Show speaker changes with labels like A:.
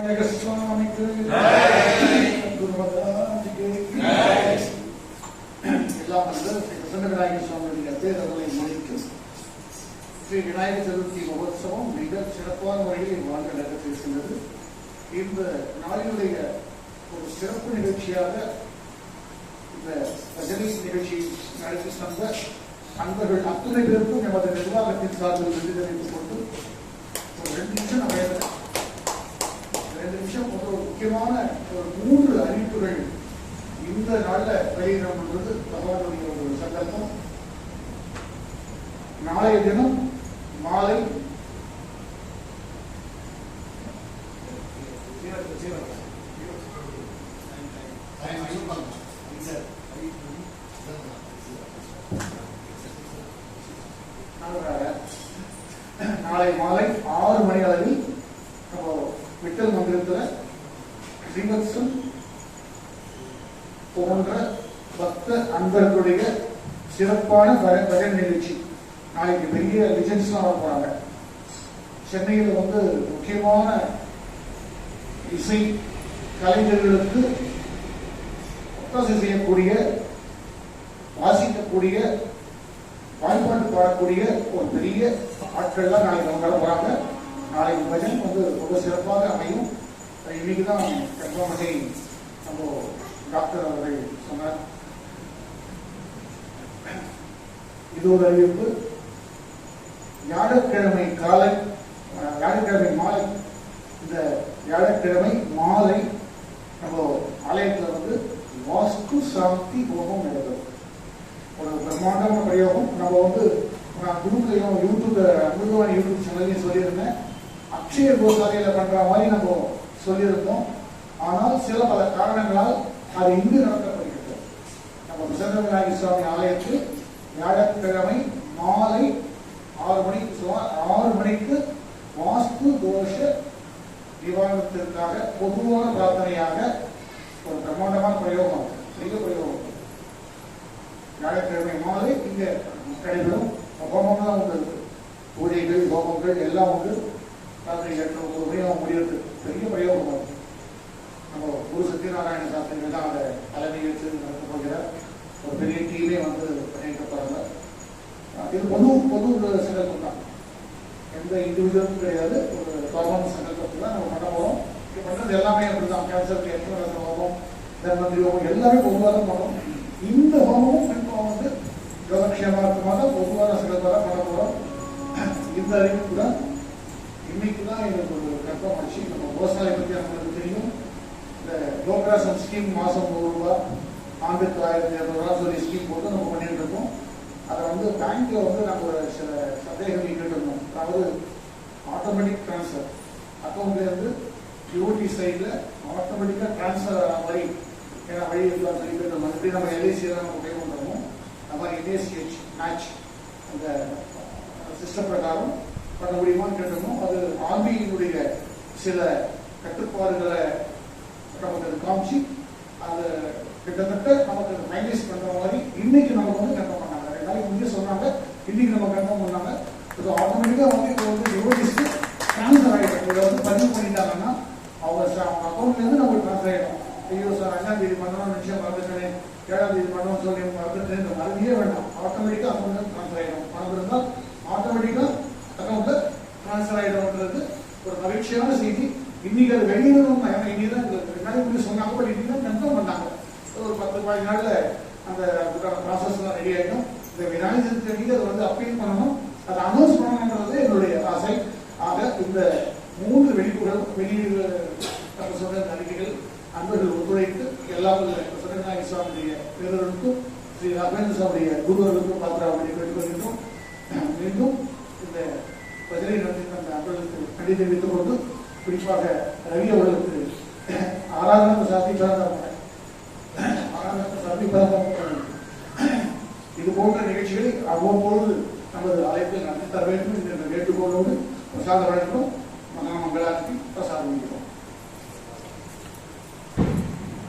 A: சுவாமிக்கு எல்லாம் வந்து பிரசன்ன விநாயகர் சுவாமியுடைய பேரவர்களை ஸ்ரீ விநாயகர் சதுர்த்தி மகோத்சவம் மிக சிறப்பான முறையில் வாழ்க்கை நடத்திருக்கின்றது இந்த நாளினுடைய ஒரு சிறப்பு நிகழ்ச்சியாக இந்த பஜனை நிகழ்ச்சி நடத்தி தந்த அன்பர்கள் அத்தனை பேருக்கும் எமது நிர்வாகத்தின் சார்பில் விருது தெரிவித்துக் கொண்டு ஒரு ரெண்டு நிமிஷம் நான் பேசுறேன் ரெண்டு நிமிஷம் ஒரு முக்கியமான ஒரு மூன்று அறிவிப்புகள் இந்த நாள்ல என்பது பகவானுடைய ஒரு சங்கல்பம் நாளைய தினம் மாலை நாளை மாலை ஆறு மணி அளவில் நம்ம விட்டல் மந்திரத்தில் ஸ்ரீவத்சம் போன்ற பக்த அன்பர்களுடைய சிறப்பான பர- பஜன் நிகழ்ச்சி. நாளைக்கு பெரிய லிஜெண்ட்ஸ்லாம் வர போறாங்க சென்னையில் வந்து முக்கியமான இசை கலைஞர்களுக்கு ஒத்தாசை செய்யக்கூடிய வாசிக்கக்கூடிய வாய்ப்பாட்டு பாடக்கூடிய ஒரு பெரிய ஆட்கள்லாம் நாளைக்கு அவங்க வராங்க நாளைக்கு பஜன் வந்து ரொம்ப சிறப்பாக அமையும். இன்னைக்கு தான் கன்ஃபார்மகை நம்ம டாக்டர் அவர்கள் சொன்னார். இது ஒரு அறிவிப்பு வியாழக்கிழமை காலை வியாழக்கிழமை மாலை இந்த வியாழக்கிழமை மாலை நம்ம ஆலயத்தில் வந்து வாஸ்து சாந்தி ஹோமம் நடக்கும். ஒரு பிரம்மாண்டமான பிரயோகம். நம்ம வந்து நான் குருக்கையும் யூடியூப் அமிர்தவாணி யூடியூப் சேனல்லையும் சொல்லியிருந்தேன். அக்ஷய கோசாலையில் பண்ணுற மாதிரி நம்ம சொல்லியிருந்தோம். ஆனால் சில பல காரணங்களால் அது இங்கு நடத்தப்படுகிறது. நம்ம பிரசன்ன விநாயகர் சுவாமி ஆலயத்தில் வியாழக்கிழமை மாலை ஆறு மணிக்கு சுமார் ஆறு மணிக்கு வாஸ்து தோஷ நிவாரணத்திற்காக பொதுவான பிரார்த்தனையாக ஒரு பிரம்மாண்டமான பிரயோகம் பெரிய பிரயோகம். வியாழக்கிழமை மாலை இங்க நடைபெறும் ஹோமம்லாம் உண்டு. பூஜைகள் ஹோமங்கள் எல்லாம் உண்டு. ராத்திரி எட்டு ஒரு மணி ஆகும் முடியறது பெரிய பிரயோகம் நம்ம குரு சத்யநாராயண சாஸ்திரிகள் தான் அதை தலைமை ஏற்று நடத்த போகிறார். ஒரு பெரிய டீமே வந்து பண்ணிட்டு இருப்பாங்க இது பொது பொது சங்கல்பம் தான் எந்த இண்டிவிஜுவலும் கிடையாது. ஒரு காமன் சங்கல்பத்தில் தான் நம்ம பண்ண போகிறோம் இது பண்ணுறது எல்லாமே அப்படிதான். கேன்சர் கேன்சர் ஹோமம் தர்மந்திரி ஹோமம் எல்லாமே பொதுவாக தான் பண்ணோம் இந்த ஹோமமும் இப்போ வந்து யோகக்ஷேமார்த்தமாக பொதுவான சங்கல்பாக தான் பண்ண போகிறோம் இந்த அறிவு கூட இன்னைக்கு தான் எனக்கு ஒரு கற்பம் ஆச்சு நம்ம விவசாயம் பற்றி நம்மளுக்கு தெரியும். இந்த லோகராசன் ஸ்கீம் மாதம் நூறு ஆயிரத்தி தொள்ளாயிரத்தி ஆயிரத்தி இரநூறுவா சொல்லி ஸ்கீம் போட்டு நம்ம பண்ணிட்டு இருக்கோம் அதை வந்து பேங்க்ல வந்து நம்ம சில சந்தேகங்கள் கேட்டிருந்தோம். அதாவது ஆட்டோமேட்டிக் ட்ரான்ஸ்ஃபர் அக்கௌண்ட்லேருந்து இருந்து யூடி சைடில் ஆட்டோமேட்டிக்காக ட்ரான்ஸ்ஃபர் ஆகிற மாதிரி ஏன்னா வழி இருக்கலாம் சொல்லி கேட்டிருந்தோம் எப்படி நம்ம எல்ஐசியில் நம்ம பே பண்ணுறோமோ அந்த மாதிரி என்ஏசிஹெச் மேட்ச் அந்த சிஸ்டம் பிரகாரம் பண்ண முடியுமான்னு கேட்டிருந்தோம். அது ஆர்பிஐனுடைய சில கட்டுப்பாடுகளை நமக்கு காமிச்சு அதை கிட்டத்தட்ட நமக்கு ஃபைனலைஸ் பண்ற மாதிரி இன்னைக்கு நமக்கு வந்து கன்ஃபார்ம் பண்ணாங்க. ரெண்டு நாளைக்கு முன்னே சொன்னாங்க இன்னைக்கு நம்ம கன்ஃபார்ம் பண்ணாங்க. இது ஆட்டோமேட்டிக்காக வந்து இப்போ வந்து எவ்வளோ ட்ரான்ஸ்ஃபர் ஆகிடும் இதை வந்து பதிவு பண்ணிட்டாங்கன்னா அவங்க ச- அவங்க அக்கௌண்ட்லேருந்து நமக்கு ட்ரான்ஸ்ஃபர் ஆகிடும் ஐயோ சார் அஞ்சாம் தேதி பண்ணணும்னு நிச்சயம் மறந்துட்டேன். ஏழாம் தேதி பண்ணணும்னு சொல்லி மறந்துட்டேன். இந்த மறந்தே வேண்டாம். ஆட்டோமேட்டிக்காக அக்கௌண்ட்ல ட்ரான்ஸ்ஃபர் ஆகிடும் பணம் இருந்தால் ஆட்டோமேட்டிக்காக அக்கௌண்ட்ல ட்ரான்ஸ்ஃபர் ஆகிடும்ன்றது ஒரு மகிழ்ச்சியான செய்தி. இன்னைக்கு அது வெளியிடணும் ஏன்னா இன்னைக்கு தான் ரெண்டு நாளைக்கு முன்னாடி சொன்னாங்க பட் இன்னைக்கு தான் பாதி நாளில் அந்த அதுக்கான ப்ராசஸ்லாம் ரெடி ஆகிடும் இந்த விநாயகர் சதுர்த்தி அன்றைக்கி அதை வந்து அப்பீல் பண்ணணும். அதை அனௌன்ஸ் பண்ணணுன்றது என்னுடைய ஆசை. ஆக இந்த மூன்று வெளிப்புகள் வெளியீடு நம்ம சொன்ன நடிகைகள் அன்பர்கள் ஒத்துழைத்து எல்லா சத்யநாராயண சுவாமியுடைய பேரர்களுக்கும் ஸ்ரீ ராகவேந்திர சுவாமியுடைய குருவர்களுக்கும் பாத்திராவுடைய கேட்டுக்கொள்கின்றோம் மீண்டும் இந்த பதிலை நடத்தி அந்த அன்பர்களுக்கு நன்றி தெரிவித்துக் கொண்டு குறிப்பாக ரவி அவர்களுக்கு ஆராதனை சாத்தி கண்டிப்பாக இது போன்ற நிகழ்ச்சிகளை அவ்வப்பொழுது நமது அழைப்பில் நடத்தி தர வேண்டும் என்ற வேண்டுகோளோடு பிரசாத வழங்கும் மகா